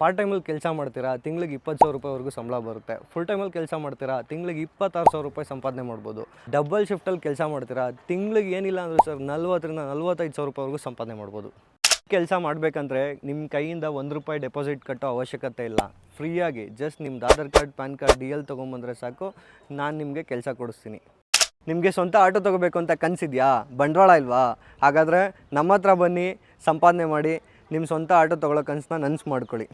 Part ಟೈಮಲ್ಲಿ ಕೆಲಸ ಮಾಡ್ತೀರಾ? ತಿಂಗಳಿಗೆ ಇಪ್ಪತ್ತು ಸಾವಿರ ರೂಪಾಯಿವರೆಗೂ ಸಂಬಳ ಬರುತ್ತೆ. ಫುಲ್ ಟೈಮಲ್ಲಿ ಕೆಲಸ ಮಾಡ್ತೀರಾ? ತಿಂಗಳಿಗೆ ಇಪ್ಪತ್ತಾರು ಸಾವಿರ ರೂಪಾಯಿ ಸಂಪಾದನೆ ಮಾಡ್ಬೋದು. ಡಬಲ್ ಶಿಫ್ಟಲ್ಲಿ ಕೆಲಸ ಮಾಡ್ತೀರಾ? ತಿಂಗಳಿಗೆ ಏನಿಲ್ಲ ಅಂದರೆ ಸರ್, ನಲ್ವತ್ತರಿಂದ ನಲ್ವತ್ತೈದು ಸಾವಿರ ರೂಪಾಯಿವರೆಗೂ ಸಂಪಾದನೆ ಮಾಡ್ಬೋದು. ಕೆಲಸ ಮಾಡಬೇಕಂದ್ರೆ ನಿಮ್ಮ ಕೈಯಿಂದ ಒಂದು ರೂಪಾಯಿ ಡೆಪಾಸಿಟ್ ಕಟ್ಟೋ ಅವಶ್ಯಕತೆ ಇಲ್ಲ. ಫ್ರೀಯಾಗಿ, ಜಸ್ಟ್ ನಿಮ್ದು Aadhaar card, PAN card, D L ತೊಗೊಂಬಂದ್ರೆ ಸಾಕು. ನಾನು ನಿಮಗೆ ಕೆಲಸ ಕೊಡಿಸ್ತೀನಿ. ನಿಮಗೆ ಸ್ವಂತ ಆಟೋ ತೊಗೋಬೇಕು ಅಂತ ಕನಸಿದ್ಯಾ? ಬಂಡವಾಳ ಇಲ್ವಾ? ಹಾಗಾದರೆ ನಮ್ಮ ಹತ್ರ ಬನ್ನಿ, ಸಂಪಾದನೆ ಮಾಡಿ ನಿಮ್ಮ ಸ್ವಂತ ಆಟೋ ತೊಗೊಳ್ಳೋ ಕನಸನ್ನ ನನಸು ಮಾಡ್ಕೊಳ್ಳಿ.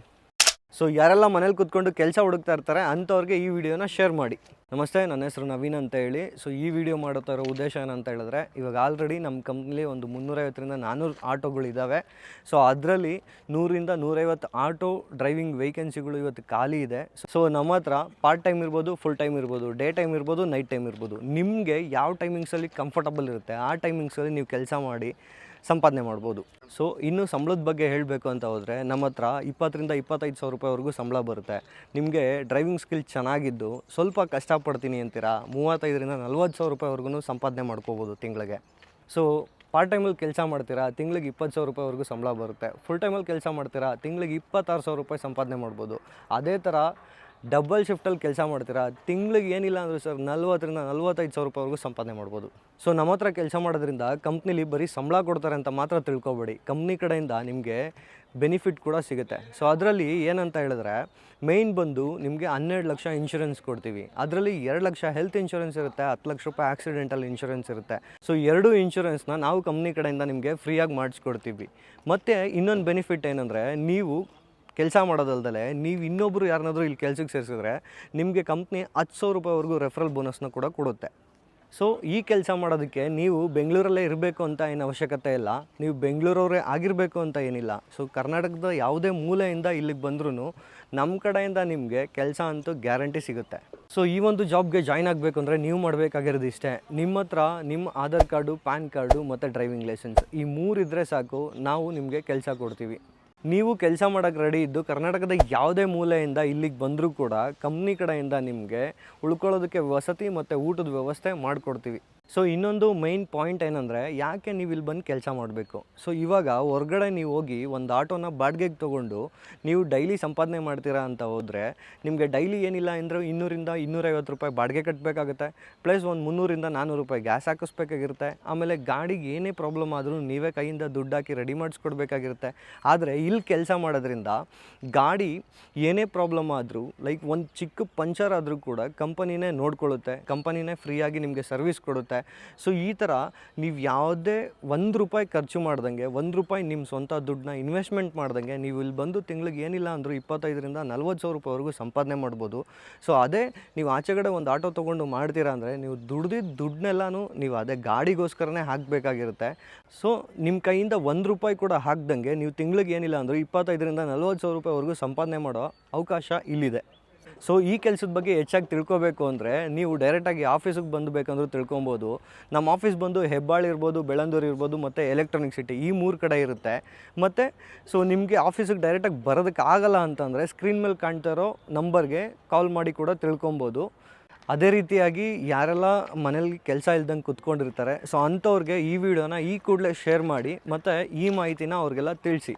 ಸೊ ಯಾರೆಲ್ಲ ಮನೇಲಿ ಕೂತ್ಕೊಂಡು ಕೆಲಸ ಹುಡುಕ್ತಾ ಇರ್ತಾರೆ, ಅಂಥವ್ರಿಗೆ ಈ ವಿಡಿಯೋನ ಶೇರ್ ಮಾಡಿ. ನಮಸ್ತೆ, ನನ್ನ ಹೆಸರು ನವೀನ್ ಅಂತ ಹೇಳಿ. ಸೊ ಈ ವಿಡಿಯೋ ಮಾಡುತ್ತಾ ಇರೋ ಉದ್ದೇಶ ಏನಂತ ಹೇಳಿದ್ರೆ, ಇವಾಗ ಆಲ್ರೆಡಿ ನಮ್ಮ ಕಂಪ್ನಿಲಿ ಒಂದು ಮುನ್ನೂರೈವತ್ತರಿಂದ ನಾನ್ನೂರು ಆಟೋಗಳಿದ್ದಾವೆ ಸೊ ಅದರಲ್ಲಿ ನೂರಿಂದ ನೂರೈವತ್ತು ಆಟೋ ಡ್ರೈವಿಂಗ್ ವೇಕೆನ್ಸಿಗಳು ಇವತ್ತು ಖಾಲಿ ಇದೆ. ಸೊ ನಮ್ಮ ಹತ್ರ ಪಾರ್ಟ್ ಟೈಮ್ ಇರ್ಬೋದು ಫುಲ್ ಟೈಮ್ ಇರ್ಬೋದು ಡೇ ಟೈಮ್ ಇರ್ಬೋದು ನೈಟ್ ಟೈಮ್ ಇರ್ಬೋದು. ನಿಮಗೆ ಯಾವ ಟೈಮಿಂಗ್ಸಲ್ಲಿ ಕಂಫರ್ಟಬಲ್ ಇರುತ್ತೆ, ಆ ಟೈಮಿಂಗ್ಸಲ್ಲಿ ನೀವು ಕೆಲಸ ಮಾಡಿ ಸಂಪಾದನೆ ಮಾಡ್ಬೋದು. ಸೊ ಇನ್ನು ಸಂಬಳದ ಬಗ್ಗೆ ಹೇಳಬೇಕು ಅಂತ ಹೋದರೆ, ನಮ್ಮ ಹತ್ರ ಇಪ್ಪತ್ತರಿಂದ ಇಪ್ಪತ್ತೈದು ಸಾವಿರ ರೂಪಾಯಿವರೆಗೂ ಸಂಬಳ ಬರುತ್ತೆ. ನಿಮಗೆ ಡ್ರೈವಿಂಗ್ ಸ್ಕಿಲ್ ಚೆನ್ನಾಗಿದ್ದು, ಸ್ವಲ್ಪ ಕಷ್ಟಪಡ್ತೀನಿ ಅಂತೀರಾ? ಮೂವತ್ತೈದರಿಂದ ನಲ್ವತ್ತು ಸಾವಿರ ರೂಪಾಯಿವರೆಗೂ ಸಂಪಾದನೆ ಮಾಡ್ಕೋಬೋದು ತಿಂಗಳಿಗೆ. ಸೊ ಪಾರ್ಟ್ ಟೈಮಲ್ಲಿ ಕೆಲಸ ಮಾಡ್ತೀರಾ? ತಿಂಗಳಿಗೆ ಇಪ್ಪತ್ತು ಸಾವಿರ ರೂಪಾಯಿವರೆಗೂ ಸಂಬಳ ಬರುತ್ತೆ. ಫುಲ್ ಟೈಮಲ್ಲಿ ಕೆಲಸ ಮಾಡ್ತೀರಾ? ತಿಂಗಳಿಗೆ ಇಪ್ಪತ್ತಾರು ಸಾವಿರ ರೂಪಾಯಿ ಸಂಪಾದನೆ ಮಾಡ್ಬೋದು. ಅದೇ ಥರ ಡಬಲ್ ಶಿಫ್ಟಲ್ಲಿ ಕೆಲಸ ಮಾಡ್ತೀರಾ? ತಿಂಗ್ಳಿಗೆ ಏನಿಲ್ಲ ಅಂದರೆ ಸರ್, ನಲ್ವತ್ತರಿಂದ ನಲ್ವತ್ತೈದು ಸಾವಿರ ರೂಪಾಯಿವರೆಗೂ ಸಂಪಾದನೆ ಮಾಡ್ಬೋದು. ಸೊ, ನಮ್ಮ ಹತ್ರ ಕೆಲಸ ಮಾಡೋದ್ರಿಂದ ಕಂಪ್ನಿಲಿ ಬರೀ ಸಂಬಳ ಕೊಡ್ತಾರೆ ಅಂತ ಮಾತ್ರ ತಿಳ್ಕೊಬೇಡಿ. ಕಂಪ್ನಿ ಕಡೆಯಿಂದ ನಿಮಗೆ ಬೆನಿಫಿಟ್ ಕೂಡ ಸಿಗುತ್ತೆ. ಸೊ, ಅದರಲ್ಲಿ ಏನಂತ ಹೇಳಿದ್ರೆ, ಮೇಯ್ನ್ ಬಂದು ನಿಮಗೆ ಹನ್ನೆರಡು ಲಕ್ಷ ಇನ್ಶೂರೆನ್ಸ್ ಕೊಡ್ತೀವಿ. ಅದರಲ್ಲಿ ಎರಡು ಲಕ್ಷ ಹೆಲ್ತ್ ಇನ್ಶೂರೆನ್ಸ್ ಇರುತ್ತೆ, ಹತ್ತು ಲಕ್ಷ ರೂಪಾಯಿ ಆಕ್ಸಿಡೆಂಟಲ್ ಇನ್ಶೂರೆನ್ಸ್ ಇರುತ್ತೆ. ಸೊ, ಎರಡು ಇನ್ಶೂರೆನ್ಸ್ನ ನಾವು ಕಂಪ್ನಿ ಕಡೆಯಿಂದ ನಿಮಗೆ ಫ್ರೀಯಾಗಿ ಮಾಡಿಸ್ಕೊಡ್ತೀವಿ. ಮತ್ತು ಇನ್ನೊಂದು ಬೆನಿಫಿಟ್ ಏನಂದರೆ, ನೀವು ಕೆಲಸ ಮಾಡೋದಲ್ದಲೆ ನೀವು ಇನ್ನೊಬ್ಬರು ಯಾರನ್ನಾದರೂ ಇಲ್ಲಿ ಕೆಲಸಕ್ಕೆ ಸೇರಿಸಿದ್ರೆ ನಿಮಗೆ ಕಂಪ್ನಿ ಹತ್ತು ಸಾವಿರ ರೂಪಾಯಿವರೆಗೂ ರೆಫರಲ್ ಬೋನಸ್ನ ಕೂಡ ಕೊಡುತ್ತೆ. ಸೊ ಈ ಕೆಲಸ ಮಾಡೋದಕ್ಕೆ ನೀವು ಬೆಂಗಳೂರಲ್ಲೇ ಇರಬೇಕು ಅಂತ ಏನು ಅವಶ್ಯಕತೆ ಇಲ್ಲ. ನೀವು ಬೆಂಗಳೂರವರೇ ಆಗಿರಬೇಕು ಅಂತ ಏನಿಲ್ಲ. ಸೊ ಕರ್ನಾಟಕದ ಯಾವುದೇ ಮೂಲೆಯಿಂದ ಇಲ್ಲಿಗೆ ಬಂದ್ರೂ ನಮ್ಮ ಕಡೆಯಿಂದ ನಿಮಗೆ ಕೆಲಸ ಅಂತೂ ಗ್ಯಾರಂಟಿ ಸಿಗುತ್ತೆ. ಸೊ ಈ ಒಂದು ಜಾಬ್ಗೆ ಜಾಯ್ನ್ ಆಗಬೇಕು ಅಂದರೆ ನೀವು ಮಾಡಬೇಕಾಗಿರೋದು ಇಷ್ಟೇ. ನಿಮ್ಮ ಹತ್ರ ನಿಮ್ಮ ಆಧಾರ್ ಕಾರ್ಡು, ಪ್ಯಾನ್ ಕಾರ್ಡು ಮತ್ತು ಡ್ರೈವಿಂಗ್ ಲೈಸೆನ್ಸ್ ಈ ಮೂರು ಇದ್ದರೆ ಸಾಕು. ನಾವು ನಿಮಗೆ ಕೆಲಸ ಕೊಡ್ತೀವಿ. ನೀವು ಕೆಲಸ ಮಾಡೋಕ್ಕೆ ರೆಡಿ ಇದ್ದು ಕರ್ನಾಟಕದ ಯಾವುದೇ ಮೂಲೆಯಿಂದ ಇಲ್ಲಿಗೆ ಬಂದರೂ ಕೂಡ ಕಂಪ್ನಿ ಕಡೆಯಿಂದ ನಿಮಗೆ ಉಳ್ಕೊಳ್ಳೋದಕ್ಕೆ ವಸತಿ ಮತ್ತು ಊಟದ ವ್ಯವಸ್ಥೆ ಮಾಡಿಕೊಡ್ತೀವಿ. ಸೊ ಇನ್ನೊಂದು ಮೈನ್ ಪಾಯಿಂಟ್ ಏನಂದರೆ ಯಾಕೆ ನೀವು ಇಲ್ಲಿ ಬಂದು ಕೆಲಸ ಮಾಡಬೇಕು? ಸೊ ಇವಾಗ ಹೊರಗಡೆ ನೀವು ಹೋಗಿ ಒಂದು ಆಟೋನ ಬಾಡಿಗೆಗೆ ತೊಗೊಂಡು ನೀವು ಡೈಲಿ ಸಂಪಾದನೆ ಮಾಡ್ತೀರಾ ಅಂತ ಹೋದರೆ ನಿಮಗೆ ಡೈಲಿ ಏನಿಲ್ಲ ಅಂದರೆ ಇನ್ನೂರಿಂದ ಇನ್ನೂರೈವತ್ತು ರೂಪಾಯಿ ಬಾಡಿಗೆ ಕಟ್ಟಬೇಕಾಗುತ್ತೆ ಪ್ಲಸ್ ಒಂದು ಮುನ್ನೂರಿಂದ ನಾನ್ನೂರು ರೂಪಾಯಿ ಗ್ಯಾಸ್ ಹಾಕಿಸ್ಬೇಕಾಗಿರುತ್ತೆ, ಆಮೇಲೆ ಗಾಡಿಗೆ ಏನೇ ಪ್ರಾಬ್ಲಮ್ ಆದರೂ ನೀವೇ ಕೈಯಿಂದ ದುಡ್ಡು ಹಾಕಿ ರೆಡಿ ಮಾಡಿಸ್ಕೊಡ್ಬೇಕಾಗಿರುತ್ತೆ. ಆದರೆ ಇಲ್ಲಿ ಕೆಲಸ ಮಾಡೋದ್ರಿಂದ ಗಾಡಿ ಏನೇ ಪ್ರಾಬ್ಲಮ್ ಆದರೂ ಲೈಕ್ ಒಂದು ಚಿಕ್ಕ ಪಂಚರ್ ಆದರೂ ಕೂಡ ಕಂಪನಿನೇ ನೋಡ್ಕೊಳ್ಳುತ್ತೆ. ಕಂಪನಿನೇ ಫ್ರೀಯಾಗಿ ನಿಮಗೆ ಸರ್ವಿಸ್ ಕೊಡುತ್ತೆ. ಸೊ ಈ ಥರ ನೀವು ಯಾವುದೇ ಒಂದು ರೂಪಾಯಿ ಖರ್ಚು ಮಾಡ್ದಂಗೆ, ಒಂದು ರೂಪಾಯಿ ನಿಮ್ಮ ಸ್ವಂತ ದುಡ್ಡನ್ನ ಇನ್ವೆಸ್ಟ್ಮೆಂಟ್ ಮಾಡ್ದಂಗೆ, ನೀವು ಇಲ್ಲಿ ಬಂದು ತಿಂಗ್ಳಿಗೆ ಏನಿಲ್ಲ ಅಂದರೂ ಇಪ್ಪತ್ತೈದರಿಂದ ನಲ್ವತ್ತು ಸಾವಿರ ರೂಪಾಯಿವರೆಗೂ ಸಂಪಾದನೆ ಮಾಡ್ಬೋದು. ಸೊ ಅದೇ ನೀವು ಆಚೆಗಡೆ ಒಂದು ಆಟೋ ತೊಗೊಂಡು ಮಾಡ್ತೀರಾ ಅಂದರೆ, ನೀವು ದುಡ್ದಿದ್ದ ದುಡ್ಡನ್ನೆಲ್ಲನೂ ನೀವು ಅದೇ ಗಾಡಿಗೋಸ್ಕರನೇ ಹಾಕಬೇಕಾಗಿರುತ್ತೆ. ಸೊ ನಿಮ್ಮ ಕೈಯಿಂದ ಒಂದು ರೂಪಾಯಿ ಕೂಡ ಹಾಕ್ದಂಗೆ, ನೀವು ತಿಂಗ್ಳಿಗೆ ಏನಿಲ್ಲ ಅಂದರೂ ಇಪ್ಪತ್ತೈದರಿಂದ ನಲ್ವತ್ತು ಸಾವಿರ ರೂಪಾಯಿವರೆಗೂ ಸಂಪಾದನೆ ಮಾಡೋ ಅವಕಾಶ ಇಲ್ಲಿದೆ. ಸೊ ಈ ಕೆಲಸದ ಬಗ್ಗೆ ಹೆಚ್ಚಾಗಿ ತಿಳ್ಕೊಬೇಕು ಅಂದರೆ ನೀವು ಡೈರೆಕ್ಟಾಗಿ ಆಫೀಸಿಗೆ ಬಂದು ಬೇಕಂದ್ರೂ ತಿಳ್ಕೊಬೋದು. ನಮ್ಮ ಆಫೀಸ್ ಬಂದು ಹೆಬ್ಬಾಳು ಇರ್ಬೋದು ಬೆಳಂದೂರು ಇರ್ಬೋದು, ಮತ್ತು ಎಲೆಕ್ಟ್ರಾನಿಕ್ ಸಿಟಿ ಈ ಮೂರು ಕಡೆ ಇರುತ್ತೆ. ಮತ್ತು ಸೊ ನಿಮಗೆ ಆಫೀಸಿಗೆ ಡೈರೆಕ್ಟಾಗಿ ಬರೋದಕ್ಕೆ ಆಗಲ್ಲ ಅಂತಂದರೆ ಸ್ಕ್ರೀನ್ ಮೇಲೆ ಕಾಣ್ತಾ ಇರೋ ನಂಬರ್ಗೆ ಕಾಲ್ ಮಾಡಿ ಕೂಡ ತಿಳ್ಕೊಬೋದು. ಅದೇ ರೀತಿಯಾಗಿ ಯಾರೆಲ್ಲ ಮನೇಲಿ ಕೆಲಸ ಇಲ್ದಂಗೆ ಕುತ್ಕೊಂಡಿರ್ತಾರೆ ಸೊ ಅಂಥವ್ರಿಗೆ ಈ ವಿಡಿಯೋನ ಈ ಕೂಡಲೇ ಶೇರ್ ಮಾಡಿ, ಮತ್ತು ಈ ಮಾಹಿತಿನ ಅವ್ರಿಗೆಲ್ಲ ತಿಳಿಸಿ.